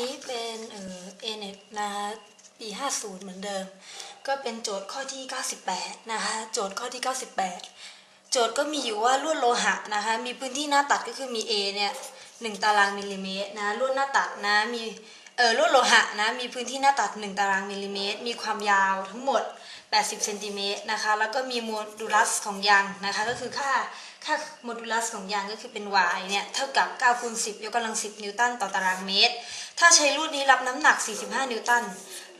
นี้เป็นเอ่อเอเน็ตนะคะปี 50 เหมือนเดิม ก็เป็นโจทย์ข้อที่ 98 นะคะ โจทย์ข้อที่ 98 โจทย์ก็มีอยู่ว่าลวดโลหะนะคะ มีพื้นที่หน้าตัดก็คือมี A เนี่ย1ตารางมิลลิเมตรนะลวดหน้าตัดนะ มีเออลวดโลหะนะ มีพื้นที่หน้าตัด 1 ตารางมิลลิเมตร มีความยาวทั้งหมด 80 เซนติเมตรนะคะ แล้วก็มีโมดูลัสของยางนะคะ ก็คือค่า ค่าโมดูลัสของยางก็คือเป็น y เนี่ยเท่ากับ9คูณ10 ยกกำลัง 10 นิวตันต่อตารางเมตร ถ้าใช้ลวดนี้รับน้ำหนัก 45 นิวตัน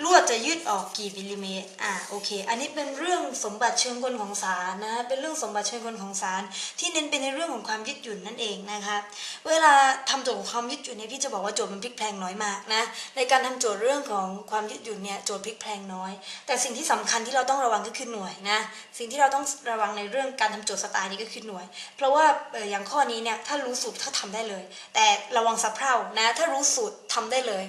ลวดจะยืดออกกี่มิลลิเมตร อ่า โอเค อันนี้เป็นเรื่องสมบัติเชิงกลของสารนะ เป็นเรื่องสมบัติเชิงกลของสาร ที่เน้นไปในเรื่องของความยืดหยุ่นนั่นเองนะคะเวลาทำโจทย์ของความยืดหยุ่นเนี่ยพี่จะบอกว่าโจทย์มันพลิกแพลงน้อยมากนะ ในการทำโจทย์เรื่องของความยืดหยุ่นเนี่ยโจทย์พลิกแพลงน้อย แต่สิ่งที่สำคัญที่เราต้องระวังก็คือหน่วยนะ สิ่งที่เราต้องระวังในเรื่องการทำโจทย์สไตล์นี้ก็คือหน่วยเพราะว่าอย่างข้อนี้เนี่ยถ้ารู้สูตรถ้าทำได้เลย แต่ระวังสะเพร่านะ ถ้ารู้สูตรทำได้เลย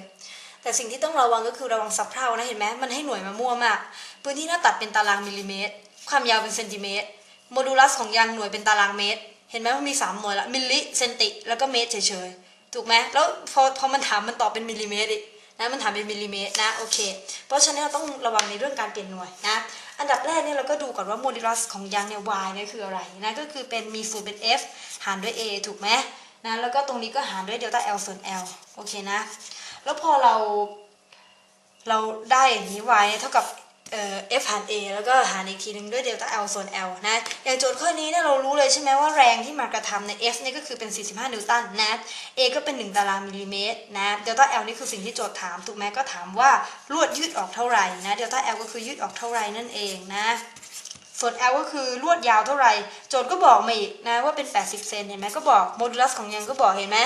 แต่สิ่งที่ต้องระวังก็คือระวังสับเพร่านะเห็นไหมมันให้หน่วยมามั่วมาก พื้นที่หน้าตัดเป็นตารางมิลลิเมตร ความยาวเป็นเซนติเมตร โมดูลัสของยางหน่วยเป็นตารางเมตร เห็นไหมมันมีสามหน่วยละมิลลิเซนติแล้วก็เมตรเฉยๆถูกไหมแล้วพอพอมันถามมันตอบเป็นมิลลิเมตรอีกนะมันถามเป็นมิลลิเมตรนะโอเค เพราะฉะนั้นเราต้องระวังในเรื่องการเปลี่ยนหน่วยนะ อันดับแรกเนี่ยเราก็ดูก่อนว่าโมดิลัสของยางเนี่ย y เนี่ยคืออะไรนะก็คือเป็นมีสูตรเป็น f หารด้วย a ถูกไหมนะแล้วก็ตรงนี้ก็หารด้วยเดลต้า l ส่วน l โอเคนะ แล้วพอเรา เราได้อย่างนี้ y เท่ากับ เอ่อ f หาร a แล้วก็หารอีกทีหนึ่งด้วยเดลต้า l ส่วน l นะ อย่างโจทย์ข้อนี้เนี่ยเรารู้เลยใช่ไหมว่าแรงที่มากระทำใน f เนี่ยก็คือเป็น 45 นิวตันนะ a ก็เป็น 1 ตารางมิลลิเมตรนะ เดลต้า l นี่คือสิ่งที่โจทย์ถาม ถูกไหมก็ถามว่าลวดยืดออกเท่าไหร่นะ เดลต้า l ก็คือยืดออกเท่าไหร่นั่นเองนะส่วน L ก็คือลวดยาวเท่าไหร่ โจทย์ก็บอกมาอีกนะว่าเป็น 80 เซนเห็นไหมก็บอกโมดูลัสของยางก็บอกเห็นไหม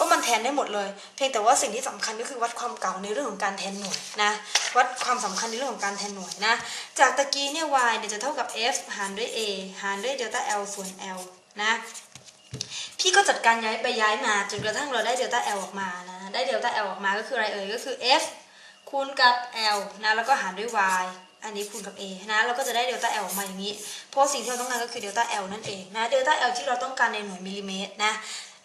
ว่ามันแทนได้หมดเลย เพียงแต่ว่าสิ่งที่สำคัญก็คือวัดความเก่าในเรื่องของการแทนหน่วยนะวัดความสำคัญในเรื่องของการแทนหน่วยนะจากตะกี้เนี่ย y เนี่ยจะเท่ากับ f หารด้วย a หารด้วยเดลต้า l ส่วน l นะพี่ก็จัดการย้ายไปย้ายมาจนกระทั่งเราได้เดลต้า l ออกมานะได้เดลต้า l ออกมาก็คืออะไรเอ่ยก็คือ f คูณกับ l นะแล้วก็หารด้วย y อันนี้คูณกับ a นะ เราก็จะได้เดลต้า l ออกมาอย่างนี้ เพราะสิ่งที่เราต้องการก็คือเดลต้า l นั่นเองนะ เดลต้า l ที่เราต้องการในหน่วยมิลลิเมตรนะ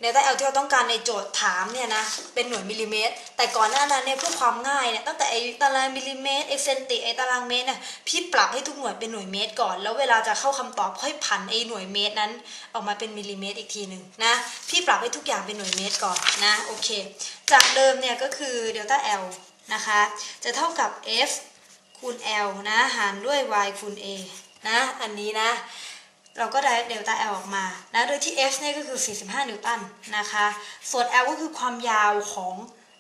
เดลต้า l ที่เราต้องการในโจทย์ถามเนี่ยนะ เป็นหน่วยมิลลิเมตร แต่ก่อนหน้านั้นเนี่ยเพื่อความง่ายเนี่ย ตั้งแต่ไอตารางมิลลิเมตรไอเซนติไอตารางเมตรเนี่ย พี่ปรับให้ทุกหน่วยเป็นหน่วยเมตรก่อน แล้วเวลาจะเข้าคำตอบค่อยผันไอหน่วยเมตรนั้นออกมาเป็นมิลลิเมตรอีกทีหนึ่งนะ พี่ปรับให้ทุกอย่างเป็นหน่วยเมตรก่อนนะ โอเค จากเดิมเนี่ยก็คือเดลต้า l นะคะ จะเท่ากับ f คูณ L นะหารด้วย y คูณ a นะอันนี้นะ เราก็ได้เดลต้า L ออกมานะโดยที่ F เนี่ยก็คือ 45 นิวตันนะคะส่วน L ก็คือความยาวของ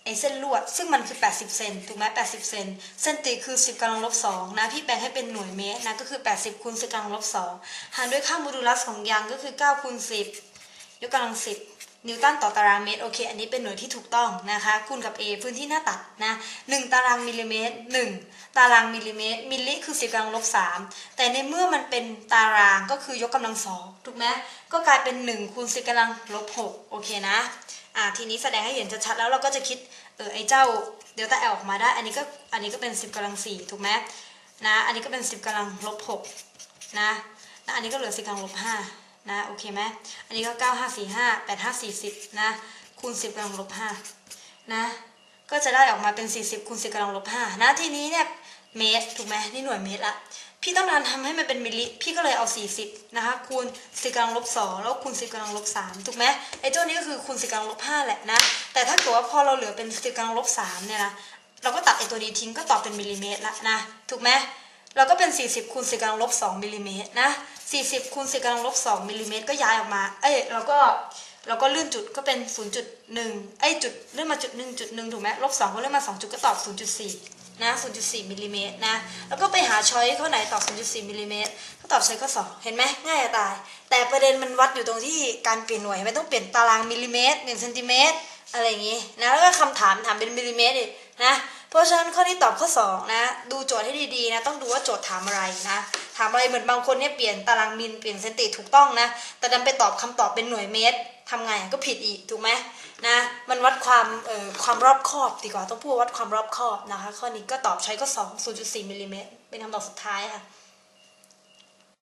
ไอเส้นลวด ซึ่งมันคือ 80 เซนถูกไหม80 เซนเส้นตีคือ 10กำลังลบ2นะพี่แปลงให้เป็นหน่วยเมตรนะก็คือ 80คูณ10กำลังลบ2หารด้วยค่าโมดูลัสของยางก็คือ9คูณ10 ยกกำลัง 10 นิวตันต่อตารางเมตรโอเค อันนี้เป็นหน่วยที่ถูกต้องนะคะคูณกับ A พื้นที่หน้าตัดนะ1ตารางมิลลิเมตร 1 ตารางมิลลิเมตร มิลลิคือ10กำลังลบ3แต่ในเมื่อมันเป็นตารางก็คือยกกำลังสองถูกไหมก็กลายเป็น1คูณ10กำลังลบ6โอเคนะอ่าทีนี้แสดงให้เห็นชัดๆแล้วเราก็จะคิดเออไอ้เจ้าเดลต้า L ออกมาได้ อันนี้ก็อันนี้ก็เป็น 10กำลัง4ถูกไหมนะอันนี้ก็เป็น 10กำลังลบ6นะนะอันนี้ก็เหลือ10กำลังลบ5 นะโอเคไหมอันนี้ก็ 9 5 4 5 8 5 40 นะคูณ 10กำลังลบ5นะก็จะได้ออกมาเป็น 40คูณ10กำลังลบ5นะทีนี้เนี่ยเมตรถูกไหมนี่หน่วยเมตรละพี่ต้องการทำให้มันเป็นมิลลิพี่ก็เลยเอา 40 นะคะคูณ10กำลังลบ2แล้วคูณ10กำลังลบ3ถูกไหมไอ้เจ้านี้ก็คือคูณ10กำลังลบ5แหละนะแต่ถ้าเกิดว่าพอเราเหลือเป็น10กำลังลบ3เนี่ยนะเราก็ตัดไอ้ตัวนี้ทิ้งก็ตอบเป็นมิลลิเมตรละนะถูกไหม เราก็เป็น 40คูณ10กำลังลบ2มิลลิเมตรนะ40คูณ10กำลังลบ2มิลลิเมตรก็ย้ายออกมา เอ้ยเราก็เราก็เลื่อนจุดก็เป็น 0.1เอ้ยจุดเลื่อนมาจุด1จุด1ถูกไหมลบ2ก็เลื่อนมา 2 จุดก็ตอบ 0.4 นะ 0.4มิลลิเมตรนะ แล้วก็ไปหาช้อยข้อไหนตอบ 0.4มิลลิเมตรก็ตอบช้อยข้อ2เห็นไหมง่ายจะตาย แต่ประเด็นมันวัดอยู่ตรงที่การเปลี่ยนหน่วยไม่ต้องเปลี่ยนตารางมิลลิเมตรเป็นเซนติเมตรอะไรอย่างงี้นะแล้วก็คำถามถามเป็นมิลลิเมตรอีกนะ ราะฉะนั้นข้อนี้ตอบข้อ 2 นะ ดูโจทย์ให้ดีๆนะ ต้องดูว่าโจทย์ถามอะไรนะ ถามอะไรเหมือนบางคนเนี่ยเปลี่ยนตารางมิลเปลี่ยนเซนติถูกต้องนะ แต่ดันไปตอบคำตอบเป็นหน่วยเมตรทำไงก็ผิดอีกถูกไหมนะ มันวัดความเอ่อความรอบคอบดีกว่าต้องพูดวัดความรอบคอบนะคะ ข้อนี้ก็ตอบใช้ก็2 0.4มิลลิเมตรเป็นคำตอบสุดท้ายค่ะ